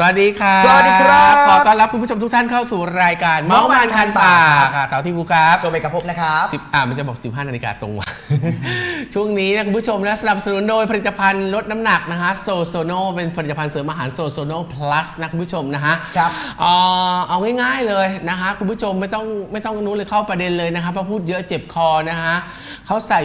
สวัสดีครับสวัสดีครับ ขอต้อนรับคุณผู้ชมทุกท่านเข้าสู่รายการเมาส์มานคันปากค่ะเต่าที่ภูครับโชว์เบกกับพบนะครับสิบอ่ามันจะบอก 15นาฬิกาตรงว่ะช่วงนี้นะคุณผู้ชมนะสนับสนุนโดยผลิตภัณฑ์ลดน้ำหนักนะฮะโซโซโนเป็นผลิตภัณฑ์เสริมอาหารโซโซโนพลัสนะคุณผู้ชมนะฮะครับเอ่อเอาง่ายๆเลยนะคะคุณผู้ชมไม่ต้องไม่ต้องนู้นเลยเข้าประเด็นเลยนะคะเพราะพูดเยอะเจ็บคอนะฮะเขาใส่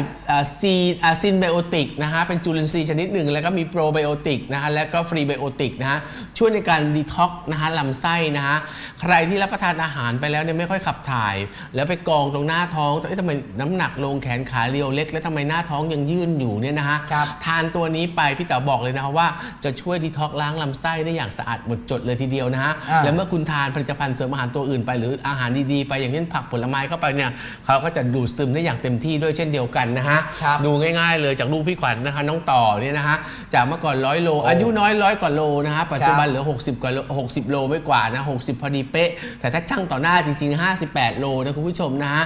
ซีซินไบโอติกนะฮะเป็นจุลินทรีย์ชนิดหนึ่งแล้วก็มีโปรไบโอติกนะฮะแล้วก็ฟรีไบโอติกนะฮะช่วยในการดีท็อกนะฮะลำไส้นะฮะใครที่รับประทานอาหารไปแล้วเนี่ยไม่ค่อยขับถ่าย แล้วไปกองตรงหน้าท้องเอ๊ะทำไมน้ำหนักลงแขนขาเรียวเล็ก แล้วทำไมหน้าท้องยังยื่นอยู่เนี่ยนะฮะครับทานตัวนี้ไปพี่เต๋อบอกเลยนะครับว่าจะช่วยดีท็อกล้างลำไส้ได้อย่างสะอาดหมดจดเลยทีเดียวนะฮะอ่า แล้วเมื่อคุณทานผลิตภัณฑ์เสริมอาหารตัวอื่นไป หรืออาหารดีๆไปอย่างเช่นผักผลไม้เข้าไปเนี่ยเขาก็จะดูดซึมได้อย่างเต็มที่ด้วยเช่นเดียวกันนะฮะครับดูง่ายๆเลยจากลูกพี่ขวัญนะคะน้องต่อเนี่ยนะฮะจากเมื่อก่อนร้อยโล อายุน้อยร้อยกว่าโลนะฮะปัจจุบันเหลือ60กว่า60 โลไม่กว่านะ 60 พอดีเป๊ะ แต่ถ้าช่างต่อหน้าจริง ๆ 58 โลนะคุณผู้ชมนะฮะ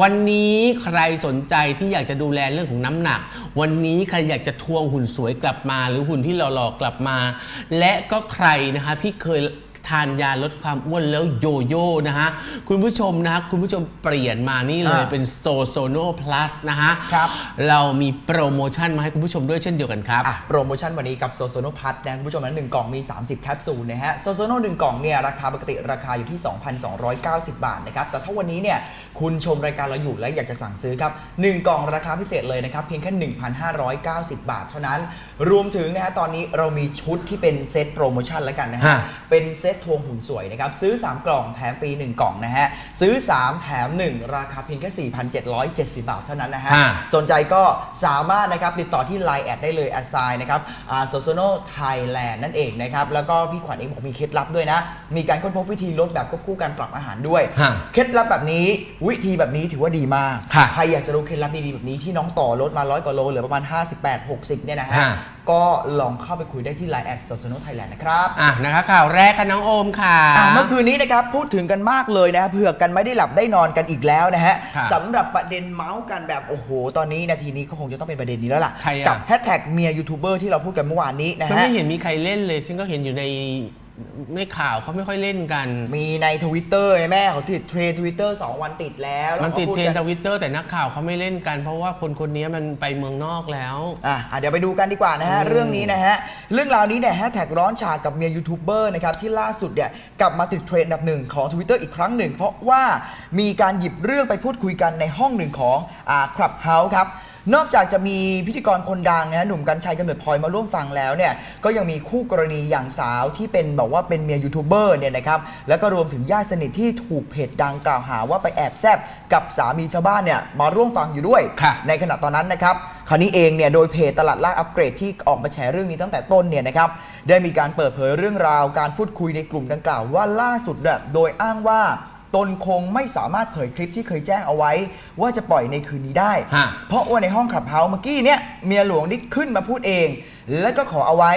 วันนี้ใครสนใจที่อยากจะดูแลเรื่องของน้ำหนัก วันนี้ใครอยากจะทวงหุ่นสวยกลับมา หรือหุ่นที่หล่อๆกลับมา และก็ใครนะคะที่เคย ทานยาลดความอ้วนแล้วโยโย่นะฮะ คุณผู้ชมนะฮะคุณผู้ชมเปลี่ยนมานี่เลยอ่าเป็นโซโซโนพลัสนะฮะครับ เรามีโปรโมชั่นมาให้คุณผู้ชมด้วยเช่นเดียวกันครับ อะโปรโมชั่นวันนี้กับโซโซโนพัทนะคุณผู้ชมนะหนึ่งกล่องมี 30 แคปซูลนะฮะโซโซโนหนึ่งกล่องเนี่ยราคาปกติราคาอยู่ที่ 2,290 บาทนะครับ แต่ถ้าวันนี้เนี่ยคุณชมรายการเราอยู่และอยากจะสั่งซื้อครับ 1 กล่องราคาพิเศษเลยนะครับ เพียงแค่ 1,590 บาทเท่านั้นรวมถึงนะฮะตอนนี้เรามีชุดที่เป็นเซตโปรโมชั่นแล้วกันนะฮะฮะ เป็นเซตทวงหุ่นสวยนะครับซื้อ 3 กล่องแถมฟรี 1 กล่องนะฮะซื้อ 3 แถม 1 ราคาเพียงแค่ 4,770 บาทเท่านั้นนะฮะ ฮะ สนใจก็สามารถนะครับติดต่อที่ Line แอดได้เลยแอดไซน์นะครับโซโซโนไทยแลนด์นั่นเองนะครับแล้วก็พี่ขวัญเองบอกมีเคล็ดลับด้วยนะ มีการค้นพบวิธีลดแบบควบคู่การปรับอาหารด้วย ฮะเคล็ดลับแบบนี้วิธีแบบนี้ถือว่าดีมาก ค่ะใครอยากจะรู้เคล็ดลับดีๆแบบนี้ที่น้องต่อลดมาร้อยกว่าโลเหลือประมาณ 58 60เนี่ยนะฮะฮะก็ลองเข้าไปคุยได้ที่ Line แอดโซโซโนไทยแลนด์นะครับอะนะคะข่าวแรกค่ะน้องโอมค่ะ อะเมื่อคืนนี้นะครับพูดถึงกันมากเลยนะเผื่อกันไม่ได้หลับได้นอนกันอีกแล้วนะฮะครับสำหรับประเด็นเมาส์กันแบบโอ้โห ตอนนี้นาทีนี้ก็คงจะต้องเป็นประเด็นนี้แล้วล่ะ ใครอะ กัแฮชแท็กเมียยูทูบเบอร์ที่เราพูดกันเมื่อวานนี้นะก็ฮะ ไม่เห็นมีใครเล่นเลยฉันก็เห็นอยู่ใน ในข่าวเขาไม่ค่อยเล่นกัน มีในทวิตเตอร์แม่เขาติดเทรนทวิตเตอร์สองวันติดแล้วมันติดแล้วก็พูเทรนกัทวิตเตอร์แต่นักข่าวเขาไม่เล่นกัน เพราะว่าคนคนนี้มันไปเมืองนอกแล้วอะอะเดี๋ยวไปดูกันดีกว่านะฮะอืมเรื่องนี้นะฮะ เรื่องราวนี้เนี่ยแฮชแท็กร้อนฉากกับเมียยูทูบเบอร์นะครับ ที่ล่าสุดเนี่ยกลับมาติดเทรนด์อันดับหนึ่งของ Twitter อีกครั้งหนึ่ง เพราะว่ามีการหยิบเรื่องไปพูดคุยกันในห้องหนึ่งของอ่าคลับเฮาส์ครับ นอกจากจะมีพิธีกรคนดังนะฮะหนุ่มกัญชัยกำเนิดพลอยมาร่วมฟังแล้วเนี่ยก็ยังมีคู่กรณีอย่างสาวที่เป็นบอกว่าเป็นเมียยูทูบเบอร์เนี่ยนะครับแล้วก็รวมถึงญาติสนิทที่ถูกเพจดังกล่าวหาว่าไปแอบแซบกับสามีชาวบ้านเนี่ยมาร่วมฟังอยู่ด้วย ค่ะ ในขณะตอนนั้นนะครับคราวนี้เองเนี่ยโดยเพจตลาดล่าอัปเกรดที่ออกมาแชร์เรื่องนี้ตั้งแต่ต้นเนี่ยนะครับได้มีการเปิดเผยเรื่องราวการพูดคุยในกลุ่มดังกล่าวว่าล่าสุดเนี่ยโดยอ้างว่า ตนคงไม่สามารถเผยคลิปที่เคยแจ้งเอาไว้ ว่าจะปล่อยในคืนนี้ได้ ฮะ เพราะว่าในห้องขับเฮาส์เมื่อกี้เนี่ยเมียหลวงได้ขึ้นมาพูดเอง และก็ขอเอาไว้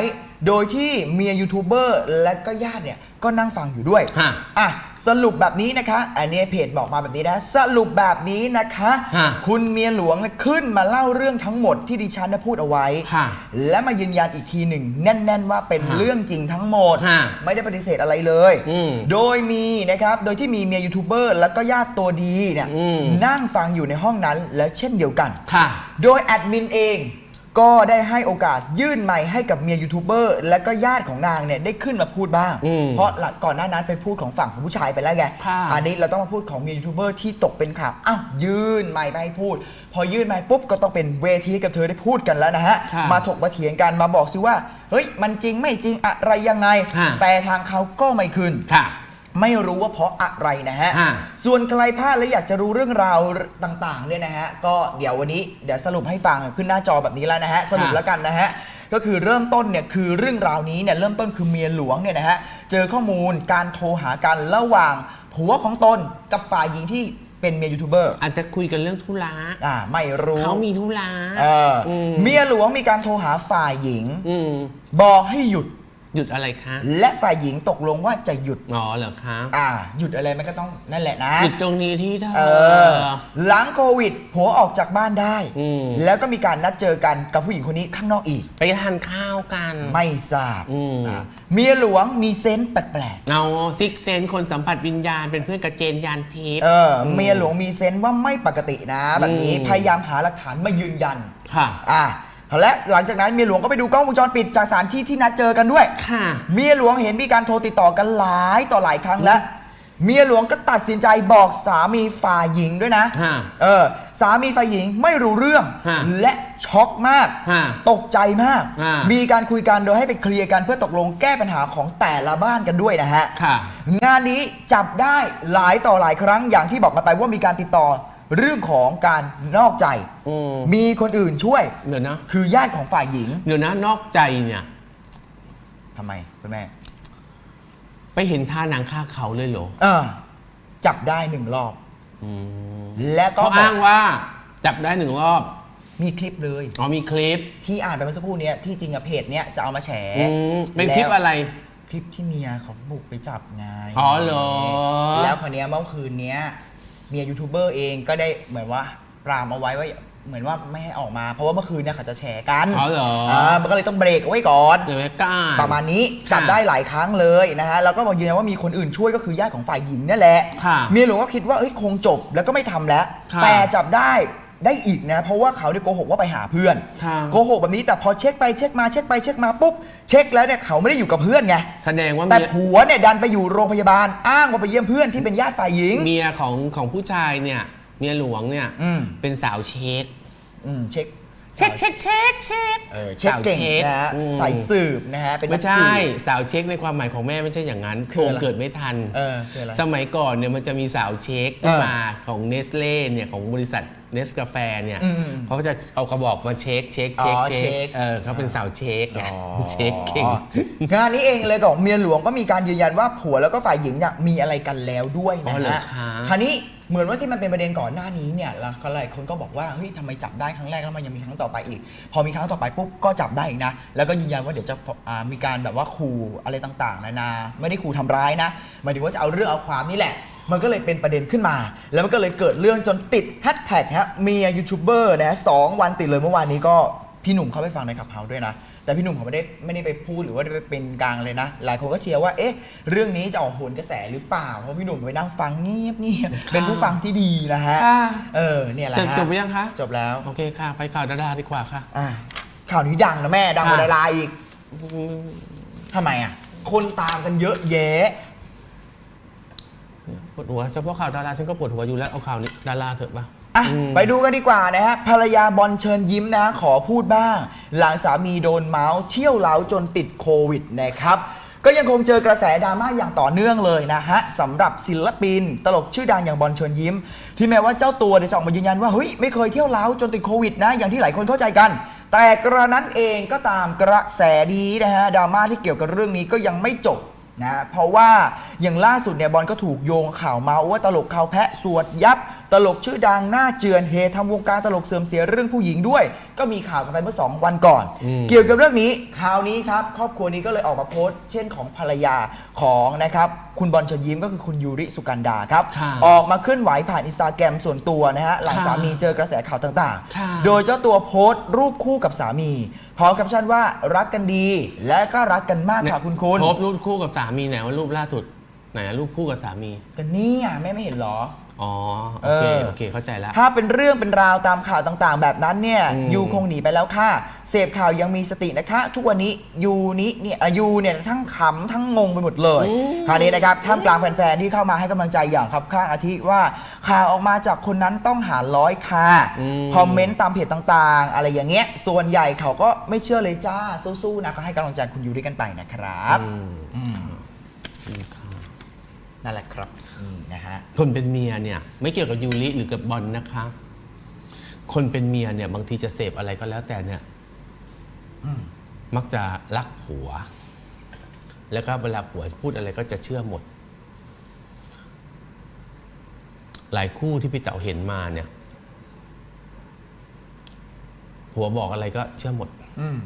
โดยที่เมียยูทูบเบอร์และก็ญาติเนี่ยก็นั่งฟังอยู่ด้วยฮะอะสรุปแบบนี้นะคะ อันนี้เพจบอกมาแบบนี้นะ สรุปแบบนี้นะคะ ฮะคุณเมียหลวงเนี่ยขึ้นมาเล่าเรื่องทั้งหมดที่ดิฉันได้พูดเอาไว้ค่ะและมายืนยันอีกทีหนึ่งแน่น ๆ ว่าเป็นฮะเรื่องจริงทั้งหมด ฮะไม่ได้ปฏิเสธอะไรเลย อืมโดยมีนะครับโดยที่มีเมียยูทูบเบอร์แล้วก็ญาติตัวดีเนี่ยอืม นั่งฟังอยู่ในห้องนั้นและเช่นเดียวกัน ค่ะ โดยแอดมินเอง ก็ได้ให้โอกาสยื่นไมค์ให้กับเมียยูทูบเบอร์และก็ญาติของนางเนี่ยได้ขึ้นมาพูดบ้าง อืมเพราะหลังก่อนหน้านั้นไปพูดของฝั่งของผู้ชายไปแล้วไงค่ะอันนี้เราต้องมาพูดของเมียยูทูบเบอร์ที่ตกเป็นข่าวอ้าวยื่นไมค์ไปให้พูด พอยื่นไมค์ปุ๊บก็ต้องเป็นเวทีให้กับเธอได้พูดกันแล้วนะฮะค่ะมาถกมาเถียงกันมาบอกซิว่าเฮ้ยมันจริงไม่จริงอะไรยังไง ค่ะแต่ทางเขาก็ไม่คืนค่ะ ไม่รู้ว่าเพราะอะไรนะฮะ ฮะ ส่วนใครพลาดและอยากจะรู้เรื่องราวต่างๆเนี่ยนะฮะ ก็เดี๋ยววันนี้เดี๋ยวสรุปให้ฟังขึ้นหน้าจอแบบนี้แล้วนะฮะ สรุปแล้วกันนะฮะ ก็คือเริ่มต้นเนี่ยคือเรื่องราวนี้เนี่ยเริ่มต้นคือเมียหลวงเนี่ยนะฮะ เจอข้อมูลการโทรหากันระหว่างผัวของตนกับฝ่ายหญิงที่เป็นเมียยูทูบเบอร์ อาจจะคุยกันเรื่องธุระอ่าไม่รู้ เขามีธุระเอออมเมียหลวงมีการโทรหาฝ่ายหญิง อืม บอกให้หยุด หยุดอะไรคะและฝ่ายหญิงตกลงว่าจะหยุด อ๋อเหรอคะอ่า หยุดอะไรมันก็ต้องนั่นแหละนะ หยุดตรงนี้ที่เธอ เออ หลังโควิดผัวออกจากบ้านได้ อืม แล้วก็มีการนัดเจอกันกับผู้หญิงคนนี้ข้างนอกอีก ไปทานข้าวกัน ไม่ทราบอืม อ่าเมียหลวงมีเซนส์แปลกเอาซิกเซนคนสัมผัสวิญญาณเป็นเพื่อนกับเจนยานทิพๆย์เอออเมียหลวงมีเซนส์ว่าไม่ปกตินะ แบบนี้อืม พยายามหาหลักฐานมายืนยัน ค่ะ อ่า และหลังจากนั้นเมียหลวงก็ไปดูกล้องวงจรปิดจากสถานที่ที่นัดเจอกันด้วย ค่ะ เมียหลวงเห็นมีการโทรติดต่อกันหลายต่อหลายครั้งแล้ว เมียหลวงก็ตัดสินใจบอกสามีฝ่ายหญิงด้วยนะ ฮะเออ สามีฝ่ายหญิงไม่รู้เรื่อง ฮะและช็อกมาก ฮะตกใจมาก ฮะ มีการคุยกันโดยให้ไปเคลียร์กันเพื่อตกลงแก้ปัญหาของแต่ละบ้านกันด้วยนะฮะ ค่ะ งานนี้จับได้หลายต่อหลายครั้งอย่างที่บอกกันไปว่ามีการติดต่อ เรื่องของการนอกใจ อืม มีคนอื่นช่วย เดี๋ยวนะคือญาติของฝ่ายหญิงเดี๋ยวนะนอกใจเนี่ย ทำไมคุณแม่ ไปเห็นท่าหนังคาเขาเลยเหรอเออ จับได้หนึ่งรอบและก็เขาอ้างว่าจับได้หนึ่งรอบมีคลิปเลย อ๋อมีคลิปที่อ่านไปเมื่อสักครู่เนี้ยที่จริงอะเพจเนี้ยจะเอามาแฉอืมเป็นคลิปอะไร คลิปที่เมียเขาบุกไปจับไงอ๋อเหรอ แล้วคราวเนี้ยเมื่อคืนเนี้ย เมียยูทูบเบอร์เองก็ได้เหมือนว่าปรามเอาไว้ว่าเหมือนว่าไม่ให้ออกมา เพราะว่าเมื่อคืนเนี่ยเขาจะแฉกันอ๋อเหรออ่ามันก็เลยต้องเบรกเอาไว้ก่อน เดี๋ยวไม่กล้า ประมาณนี้ค่ะจับได้หลายครั้งเลยนะฮะแล้วก็บอกยืนยันว่ามีคนอื่นช่วยก็คือญาติของฝ่ายหญิงนั่นแหละค่ะเมียหลวงก็คิดว่าเอ้ยคงจบแล้วก็ไม่ทำแล้ว ค่ะ แต่จับได้ ได้อีกนะ เพราะว่าเขาเนี่ยโกหกว่าไปหาเพื่อนค่ะโกหกแบบนี้แต่พอเช็คไปเช็คมาเช็คไปเช็คมาปุ๊บเช็คแล้วเนี่ยเขาไม่ได้อยู่กับเพื่อนไงแสดงว่าแต่เมียผัวเนี่ยดันไปอยู่โรงพยาบาลอ้างว่าไปเยี่ยมเพื่อนที่เป็นญาติฝ่ายหญิง เมียของของผู้ชายเนี่ยเมียหลวงเนี่ยอืม เป็นสาวเช็คอืมเช็คเช็คเช็คเช็คเช็คเออเช็คเก่งนะฮะอืม สายสืบนะฮะเป็นนัไม่กใช่สืบสาวเช็คในความหมายของแม่ไม่ใช่อย่างนั้นคืออะไรโงเกิดไม่ทัน เออคืออะไรสมัยก่อนเนี่ยมันจะมีสาวเช็คขึ้นเออมาของเนสเล่เนี่ยของบริษัทเนสกาแฟเนี่ยอืมเขาจะเอากระบอกมาเช็คเช็คเช็คอ๋อเช็เช็คคเออเขาเป็นสาวเช็คไงเช็คเก่งงานนี้เองเลยของเมียหลวงก็มีการยืนยันว่าผัวแล้วก็ฝ่ายหญิงเนี่ยมีอะไรกันแล้วด้วยอ๋นะอเหรอฮะคะคราวนี้เหมือนว่าที่มันเป็นประเด็นก่อนหน้านี้เนี่ยแล้วก็หลายคนก็บอกว่าเฮ้ยทำไมจับได้ครั้งแรกแล้วมันยังมีครั้งต่อไปอีก พอมีครั้งต่อไปปุ๊บก็จับได้อีกนะ แล้วก็ยืนยันว่าเดี๋ยวจะอ่ามีการแบบว่าขู่อะไรต่างๆนานาไม่ได้ขู่ทำร้ายนะหมายถึงว่าจะเอาเรื่องเอาความนี่แหละ มันก็เลยเป็นประเด็นขึ้นมา แล้วมันก็เลยเกิดเรื่องจนติดแฮชแท็กฮะเมียยูทูบเบอร์นะสองวันติดเลยเมื่อวานนี้ก็พี่หนุ่มเข้าไปฟังในขับเฮาด้วยนะ แต่พี่หนุ่มเขาไม่ได้ไม่ได้ไปพูดหรือว่าได้ไปเป็นกลางเลยนะ หลายคนก็เชียร์ว่า เอ๊ะ เรื่องนี้จะออกโหนกระแสหรือเปล่า เพราะพี่หนุ่มไปนั่งฟังเงียบเงียบๆเป็นผู้ฟังที่ดีนะฮะ ค่ะ เออ เนี่ยแหละจะฮะจบไปยังคะ จบแล้ว โอเคค่ะ ไปข่าวดาราดีกว่าค่ะ อะข่าวนี้ดังนะแม่ ดังกว่าค่ะดาราอีกทำไมอะ คนตามกันเยอะแยะ ปวดหัวเฉพาะข่าวดาราฉันก็ปวดหัวอยู่แล้วเอาข่าวนี้ดาราเถอะปะอะอืมไปดูกันดีกว่านะฮะภรรยาบอลเชิญยิ้มนะขอพูดบ้าง หลังสามีโดนเมาส์เที่ยวเล้าจนติดโควิดนะครับก็ยังคงเจอกระแสดราม่าอย่างต่อเนื่องเลยนะฮะสำหรับศิลปิน ตลกชื่อดังอย่างบอลเชิญยิ้ม ที่แม้ว่าเจ้าตัวเนี่ยจะออกมายืนยันว่าเฮ้ยไม่เคยเที่ยวเล้าจนติดโควิดนะอย่างที่หลายคนเข้าใจกัน แต่กระนั้นเองก็ตามกระแสดีนะฮะดราม่าที่เกี่ยวกับเรื่องนี้ก็ยังไม่จบ นะเพราะว่าอย่างล่าสุดเนี่ยบอลก็ถูกโยงข่าวมาว่าตลกข่าวแพะสวดยับ ตลกชื่อดังหน้าเจือนเฮทำวงการตลกเสื่อมเสียเรื่องผู้หญิงด้วย ก็มีข่าวกันไปเมื่อ 2 วันก่อน เกี่ยวกับเรื่องนี้ข่าวนี้ครับครอบครัวนี้ก็เลยออกมาโพสต์ เช่นของภรรยาของนะครับคุณบอลเชิญยิ้มก็คือคุณยูริสุกันดาครับค่ะออกมาเคลื่อนไหวผ่านอินสตาแกรมส่วนตัวนะฮะหลังค่ะสามีเจอกระแสข่าวต่างค่ะ ๆ โดยเจ้าตัวโพสต์รูปคู่กับสามีพร้อมแคปชั่นว่ารักกันดีและก็รักกันมากค่ะคุณคุณ โพสต์รูปคู่กับสามีไหนว่ารูปล่าสุด ไหนอะรูปคู่กับสามี ก็เนี่ยแม่ไม่เห็นเหรอ อ๋อ โอเค เออ โอเค เข้าใจแล้ว ถ้าเป็นเรื่องเป็นราวตามข่าวต่างๆ แบบนั้นเนี่ยอืมยูคงหนีไปแล้วค่ะเสพข่าวยังมีสตินะคะ ทุกวันนี้ยูนี้เนี่ยอะยูเนี่ยทั้งขำทั้งงงไปหมดเลยคราวนี้นะครับท่ามกลางแฟนๆที่เข้ามาให้กำลังใจอย่างครับข้างอาทิว่าข่าวออกมาจากคนนั้นต้องหาร้อยค่ะอืมคอมเมนต์ตามเพจต่างๆ อะไรอย่างเงี้ยส่วนใหญ่เขาก็ไม่เชื่อเลยจ้าสู้ๆนะก็ให้กำลังใจคุณยูด้วยกันไปนะครับ อืมอืมอืมค่ะ นั่นแหละครับนี่นะฮะ คนเป็นเมียเนี่ยไม่เกี่ยวกับยูริหรือกับบอลนะคะ คนเป็นเมียเนี่ยบางทีจะเสพอะไรก็แล้วแต่เนี่ยมักจะรักผัว แล้วก็เวลาผัวพูดอะไรก็จะเชื่อหมด หลายคู่ที่พี่เต๋าเห็นมาเนี่ยผัวบอกอะไรก็เชื่อหมดอืม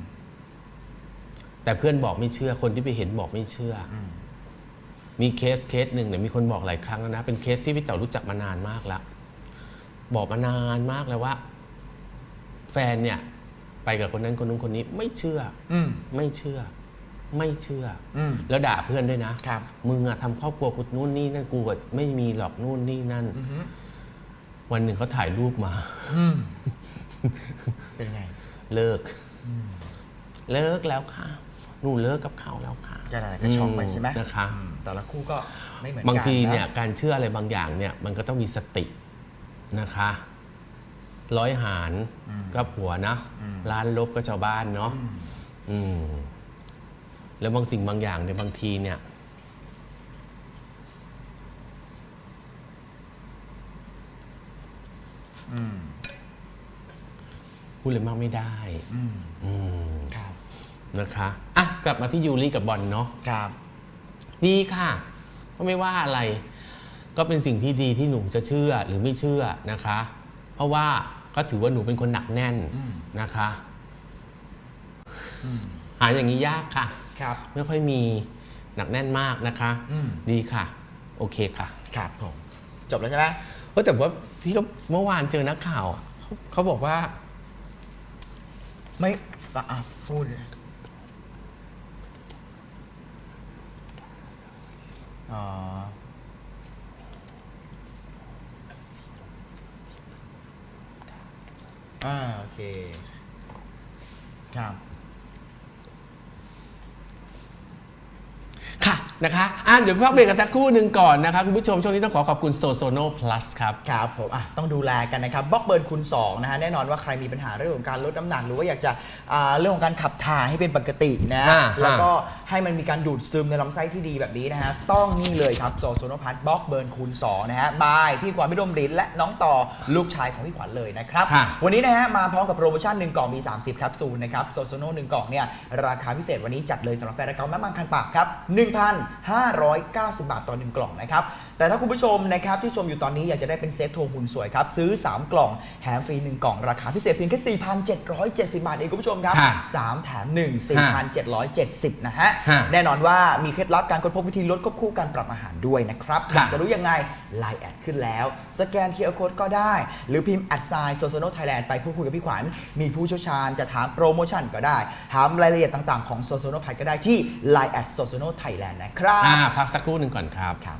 แต่เพื่อนบอกไม่เชื่อคนที่ไปเห็นบอกไม่เชื่ออ มีเคสเคสหนึ่งเนี่ยมีคนบอกหลายครั้งแล้วนะ เป็นเคสที่พี่เต๋อรู้จักมานานมากแล้ว บอกมานานมากแล้วว่า แฟนเนี่ย ไปกับคนนั้นคนนู้นคนนี้ไม่เชื่ออืมไม่เชื่อ ไม่เชื่ออมแล้วด่าเพื่อนด้วยนะครับมึงอะทำครอบครัวกูนู่นนี่นั่นกูอะไม่มีหรอกนู่นนี่นั่นวันหนึ่งเขาถ่ายรูปมาเป็นไง เลิก เลิกแล้วค่ะ หนูเลิกกับเขาแล้วค่ะก็อะไรก็ช็อกไปใช่ไหม นะคะอืมแต่ละคู่ก็ไม่เหมือนกันบางทีเนี่ยะการเชื่ออะไรบางอย่างเนี่ยมันก็ต้องมีสตินะคะ ร้อยหารก็ผัวนะล้านลบก็ชาวบ้านเนาะอืมแล้วบางสิ่งบางอย่างเนี่ยบางทีเนี่ย พูดเลยมากไม่ได้อืมครับ นะคะ อะ กลับมาที่ยูริกับบอลเนาะครับ ดีค่ะ ก็ไม่ว่าอะไร ก็เป็นสิ่งที่ดีที่หนูจะเชื่อหรือไม่เชื่อนะคะ เพราะว่าก็ถือว่าหนูเป็นคนหนักแน่นนะคะหาอย่างนี้ยากค่ะครับไม่ค่อยมีหนักแน่นมากนะคะอืมดีค่ะ โอเคค่ะ ครับผมจบแล้วใช่ไหมเออแต่ว่าที่เขาเมื่อวานเจอนักข่าวอะเขาเขาบอกว่า ไม่อะพูดเลย อ๋อ อ่า โอเค ครับ ค่ะนะคะอะเดี๋ยวพักเบรกกันสักครู่หนึ่งก่อนนะคะคุณผู้ชมช่วงนี้ต้องขอขอบคุณโซโซโน plus ครับ ครับผมอะต้องดูแลกันนะครับบล็อกเบิร์นคูณ2นะฮะแน่นอนว่าใครมีปัญหาเรื่องของการลดน้ำหนักหรือว่าอยากจะอ่าเรื่องของการขับถ่ายให้เป็นปกตินะ อ่าแล้วก็ ให้มันมีการดูดซึมในลำไส้ที่ดีแบบนี้นะฮะ ต้องนี่เลยครับโซโซโนพัทบล็อกเบิร์นคูณ2นะฮะบายพี่ขวัญพี่ดมรินและน้องต่อลูกชายของพี่ขวัญเลยนะครับ ค่ะ วันนี้นะฮะมาพร้อมกับโปรโมชั่น 1 กล่องมี 30แคปซูลนะครับโซโซโน1กล่องเนี่ยราคาพิเศษวันนี้จัดเลยสำหรับแฟนรายการแม่มังคันปากครับ 1,590 บาทต่อ 1 กล่องนะครับ แต่ถ้าคุณผู้ชมนะครับที่ชมอยู่ตอนนี้อยากจะได้เป็นเซตโทรหุ่นสวยครับ ซื้อ 3 กล่องแถมฟรี 1 กล่องราคาพิเศษเพียงแค่ 4,770 บาทเองคุณผู้ชมครับค่ะ3 แถม 1 4,770 นะฮะค่ะแน่นอนว่ามีเคล็ดลับการค้นพบวิธีลดควบคู่การปรับอาหารด้วยนะครับค่ะอยากจะรู้ยังไง Line แอดขึ้นแล้ว สแกน QR Code ก็ได้ หรือพิมพ์แอดไซน์โซโซโนไทยแลนด์ไปพูดคุยกับพี่ขวัญ มีผู้เชี่ยวชาญจะถามโปรโมชั่นก็ได้ ถามรายละเอียดต่างๆของโซโซโนพัทก็ได้ที่ Line แอดโซโซโนไทยแลนด์นะครับ อ่าพักสักครู่หนึ่งก่อนครับ ครับ